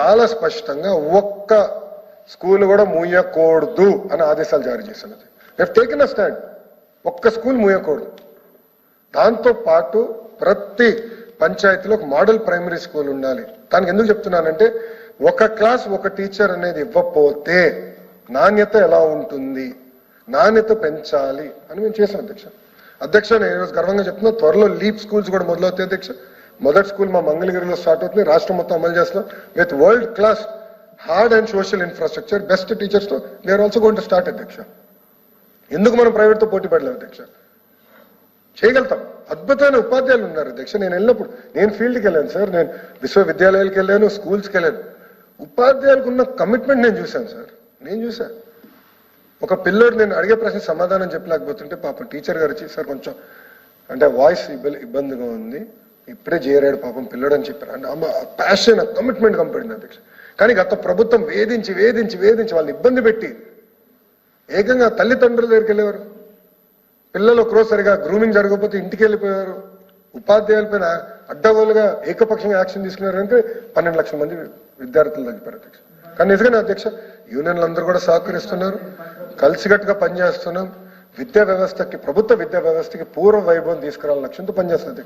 చాలా స్పష్టంగా ఒక్క స్కూల్ కూడా మూయకూడదు అని ఆదేశాలు జారీ చేసినది రేపు టేకిన్ అ స్టాండ్ ఒక్క స్కూల్ మూయకూడదు. దాంతో పాటు ప్రతి పంచాయతీలో ఒక మోడల్ ప్రైమరీ స్కూల్ ఉండాలి. దానికి ఎందుకు చెప్తున్నానంటే ఒక క్లాస్ ఒక టీచర్ అనేది ఇవ్వకపోతే నాణ్యత ఎలా ఉంటుంది? నాణ్యత పెంచాలి అని మేము చేసాం అధ్యక్ష. అధ్యక్ష నేను ఈరోజు గర్వంగా చెప్తున్నా త్వరలో లీప్ స్కూల్స్ కూడా మొదలవుతాయి అధ్యక్ష. మొదటి స్కూల్ మా మంగళగిరిలో స్టార్ట్ అవుతుంది. రాష్ట్రం మొత్తం అమలు చేస్తున్నాం. With world class hard and social infrastructure best టీచర్స్తో also going to start అధ్యక్ష. ఎందుకు మనం ప్రైవేట్తో పోటీ పడలేము అధ్యక్ష? చేయగలుగుతాం. అద్భుతమైన ఉపాధ్యాయులు ఉన్నారు అధ్యక్ష. నేను వెళ్ళినప్పుడు నేను ఫీల్డ్కి వెళ్ళాను సార్. నేను విశ్వవిద్యాలయాలకు వెళ్ళాను స్కూల్స్కి వెళ్ళాను. ఉపాధ్యాయులకు ఉన్న కమిట్మెంట్ నేను చూశాను సార్. నేను చూశాను. ఒక పిల్లోడు నేను అడిగే ప్రశ్న సమాధానం చెప్పలేకపోతుంటే పాపం టీచర్ గారు వచ్చి సార్ కొంచెం అంటే వాయిస్ ఇబ్బందిగా ఉంది. ఇప్పుడే జేరాడు పాపం పిల్లడు అని చెప్పారు. అంటే అమ్మ ప్యాషన్ కమిట్మెంట్ కంపెనీ అధ్యక్ష కానీ గత ప్రభుత్వం వేధించి వేధించి వేధించి వాళ్ళని ఇబ్బంది పెట్టి ఏకంగా తల్లిదండ్రుల దగ్గరికి వెళ్ళేవారు. పిల్లలు ఒకరోజు సరిగా గ్రూమింగ్ జరగకపోతే ఇంటికి వెళ్ళిపోయారు ఉపాధ్యాయుల పైన అడ్డగోలుగా ఏకపక్షంగా యాక్షన్ తీసుకున్నారు అంటే పన్నెండు లక్షల మంది విద్యార్థులు తగ్గిపోయారు అధ్యక్ష. కానీ నిజంగానే అధ్యక్ష యూనియన్లు అందరూ కూడా సహకరిస్తున్నారు. కలిసికట్టుగా పనిచేస్తున్నాం. విద్యా వ్యవస్థకి ప్రభుత్వ విద్యా వ్యవస్థకి పూర్వ వైభవం తీసుకురావాలని లక్ష్యంతో పనిచేస్తుంది